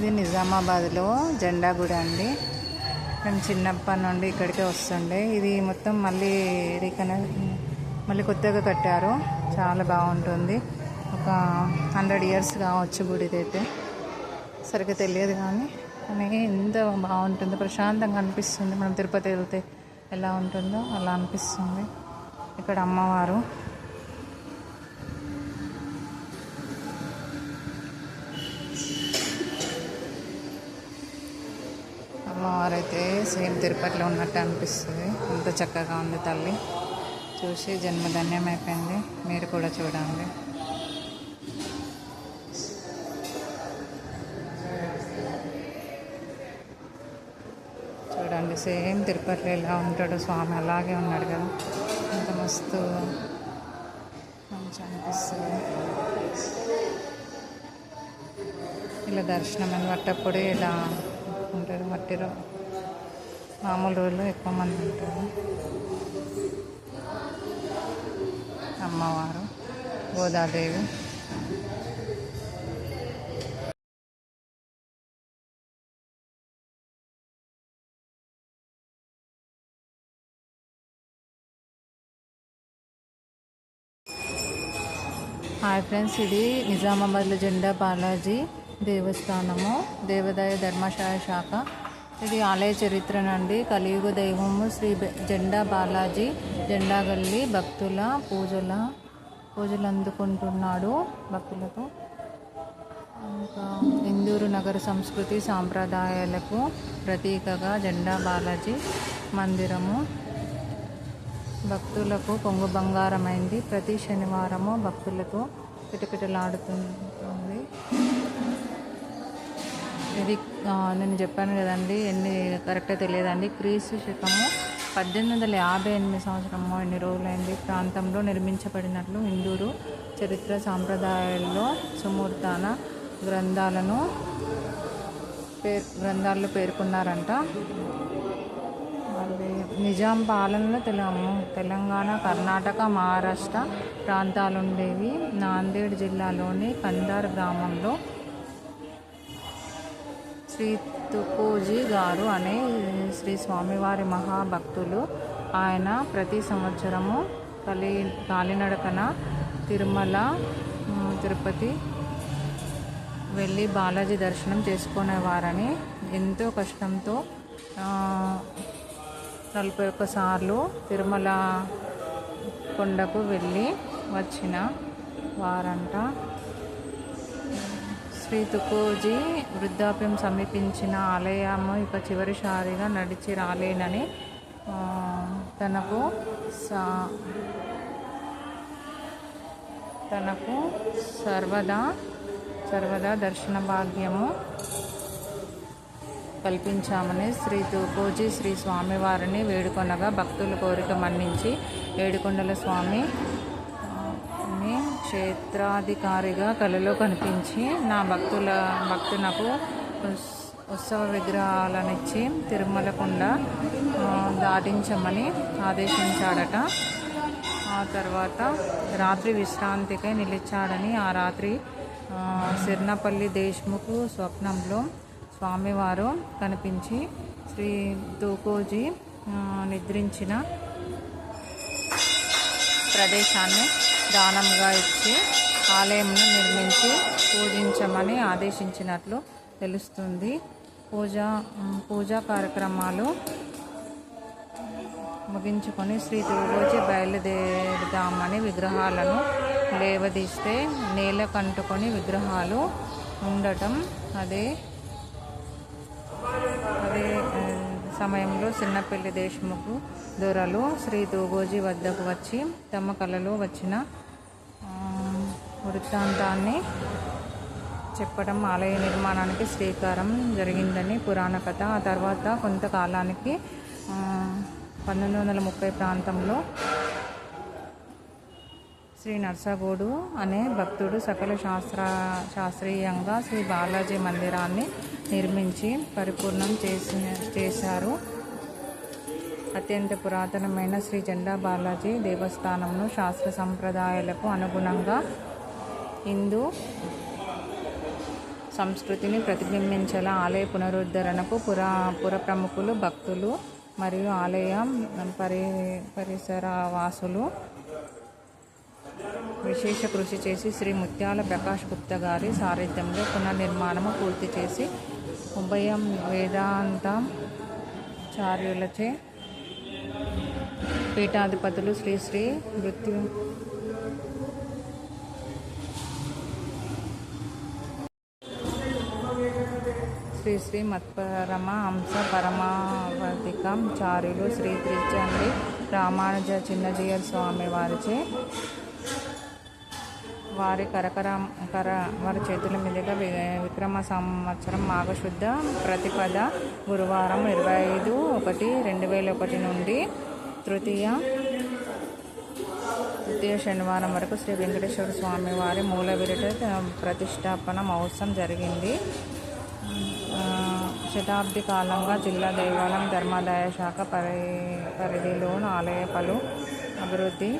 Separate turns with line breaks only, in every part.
ఇది నిజామాబాద్లో జెండా గుడి అండి. మేము చిన్నప్పటి నుండి ఇక్కడికే వస్తుండే. ఇది మొత్తం మళ్ళీ రీకన మళ్ళీ కొత్తగా కట్టారు. చాలా బాగుంటుంది. ఒక హండ్రెడ్ ఇయర్స్ కావచ్చు గుడిదైతే. సరిగ్గా తెలియదు కానీ కానీ ఎంత బాగుంటుందో ప్రశాంతంగా అనిపిస్తుంది. మనం తిరుపతి వెళ్తే ఎలా ఉంటుందో అలా అనిపిస్తుంది. ఇక్కడ అమ్మవారు సేమ్ తిరుపతిలో ఉన్నట్టు అనిపిస్తుంది. అంత చక్కగా ఉంది తల్లి. చూసి జన్మధన్యం అయిపోయింది. మీరు కూడా చూడండి. చూడండి సేమ్ తిరుపతిలో ఎలా ఉంటాడు స్వామి అలాగే ఉన్నాడు కదా. అంత మస్తు మంచి అనిపిస్తుంది. ఇలా దర్శనం అని పట్టప్పుడు ఇలా ఉంటాడు మట్టిలో. మామూలు రోజుల్లో ఎక్కువ మంది ఉంటారు. అమ్మవారు గోదాదేవి. హాయ్ ఫ్రెండ్స్ ఇది నిజామాబాద్లో జెండా బాలాజీ దేవస్థానము దేవాదాయ ధర్మశాల శాఖ. ఇది ఆలయ చరిత్ర నుండి కలియుగ దైవము శ్రీ జెండా బాలాజీ జెండా గల్లి భక్తుల పూజల పూజలు అందుకుంటున్నాడు భక్తులతో ఇంకా ఇందూరు నగర సంస్కృతి సాంప్రదాయాలకు ప్రతీకగా జెండా బాలాజీ మందిరము. భక్తులకు పొంగు బంగారమైంది. ప్రతి శనివారము భక్తులతో పిటపిటలాడుతుంది ఇది నేను చెప్పాను కదండి ఎన్ని కరెక్ట్గా తెలియదండి. క్రీస్తు శకము పద్దెనిమిది వందల యాభై ఎనిమిది సంవత్సరము ఎన్ని రోజులైంది? ప్రాంతంలో నిర్మించబడినట్లు హిందూరు చరిత్ర సాంప్రదాయాల్లో సుమూర్తాన గ్రంథాలను పేర్ గ్రంథాల్లో పేర్కొన్నారంట. నిజాం పాలనలో తెలంగాణ తెలంగాణ కర్ణాటక మహారాష్ట్ర ప్రాంతాలు ఉండేవి నాందేడ్ జిల్లాలోని కందార్ గ్రామంలో శ్రీ తుకోజీ గారు అనే శ్రీ స్వామివారి మహాభక్తులు ఆయన ప్రతి సంవత్సరము కలి కాలినడకన తిరుమల తిరుపతి వెళ్ళి బాలాజీ దర్శనం చేసుకునేవారని ఎంతో కష్టంతో నలభై ఒక్కసార్లు తిరుమల కొండకు వెళ్ళి వచ్చిన వారంట. శ్రీ తుకోజీ వృద్ధాప్యం సమీపించిన ఆలయము ఇక చివరిసారిగా నడిచి రాలేనని తనకు సా తనకు సర్వదా సర్వదా దర్శన భాగ్యము కల్పించామని శ్రీ తుకోజీ శ్రీ స్వామివారిని వేడుకొనగా భక్తుల కోరిక మన్నించి ఏడుకొండల స్వామి క్షేత్రాధికారిగా కలలో కనిపించి నా భక్తుల భక్తునకు ఉస్- ఉత్సవ విగ్రహాలనిచ్చి తిరుమల కొండ దాటించమని ఆదేశించాడట. ఆ తర్వాత రాత్రి విశ్రాంతికై నిలిచాడని ఆ రాత్రి సిర్నపల్లి దేశ్ముఖ్ స్వప్నంలో స్వామివారు కనిపించి శ్రీ తూకోజీ నిద్రించిన ప్రదేశాన్ని దానంగా ఇచ్చి ఆలయంను నిర్మించి పూజించమని ఆదేశించినట్లు తెలుస్తుంది. పూజ పూజా కార్యక్రమాలు ముగించుకొని శ్రీ తులసి బయలుదేరుదామని విగ్రహాలను లేవదీస్తే నేల కంటుకొని విగ్రహాలు ఉండటం అదే అదే సమయంలో చిన్నపల్లి దేశముఖు దొరలు శ్రీ తూగోజీ వద్దకు వచ్చి తమ కళలో వచ్చిన వృత్తాంతాన్ని చెప్పడం ఆలయ నిర్మాణానికి శ్రీకారం జరిగిందని పురాణ కథ. ఆ తర్వాత కొంతకాలానికి పంతొమ్మిది వందల ముప్పై ప్రాంతంలో శ్రీ నర్సగోడు అనే భక్తుడు సకల శాస్త్ర శాస్త్రీయంగా శ్రీ బాలాజీ మందిరాన్ని నిర్మించి పరిపూర్ణం చేసి చేశారు. అత్యంత పురాతనమైన శ్రీ జెండా బాలాజీ దేవస్థానంను శాస్త్ర సంప్రదాయాలకు అనుగుణంగా హిందూ సంస్కృతిని ప్రతిబింబించేలా ఆలయ పునరుద్ధరణకు పురా పుర ప్రముఖులు భక్తులు మరియు ఆలయం పరి పరిసర వాసులు విశేష కృషి చేసి శ్రీ ముత్యాల ప్రకాష్ గుప్తా గారి సారథ్యంలో పునర్నిర్మాణము పూర్తి చేసి ఉభయం వేదాంత చార్యులచే పీఠాధిపతులు శ్రీ శ్రీ మృత్యు శ్రీ శ్రీ మత్పరమ హంస పరమావధికం చార్యులు శ్రీ త్రిచండి రామానుజ చిన్నజీయర్ స్వామి వారిచే వారి కరకర కర వారి చేతుల మీదుగా వి- విక్రమ సంవత్సరం మాఘశుద్ధ ప్రతిపద గురువారం ఇరవై ఐదు ఒకటి రెండు వేల ఒకటి నుండి తృతీయ తృతీయ శనివారం వరకు శ్రీ వెంకటేశ్వర స్వామి వారి మూల విరట ప్రతిష్టాపన మహోత్సవం జరిగింది. శతాబ్ది కాలంగా జిల్లా దేవాలయం ధర్మాదాయ శాఖ పరి పరిధిలోని ఆలయ పలు అభివృద్ధి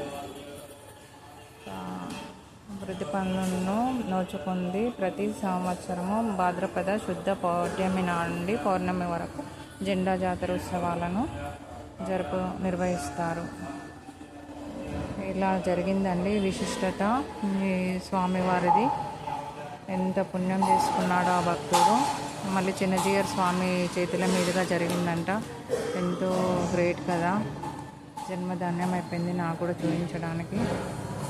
ఆ, పనులను నోచుకుంది. ప్రతి సంవత్సరము భాద్రపద శుద్ధ పౌర్ణమి నుండి పౌర్ణమి వరకు జెండా జాతర ఉత్సవాలను జరుపు నిర్వహిస్తారు. ఇలా జరిగిందండి. విశిష్టత ఈ స్వామివారిది. ఎంత పుణ్యం చేసుకున్నాడు ఆ భక్తుడు. మళ్ళీ చిన్నజీయర్ స్వామి చేతుల మీదుగా జరిగిందంట. ఎంతో గ్రేట్ కదా. జన్మధాన్యం అయిపోయింది నాకు కూడా చూపించడానికి.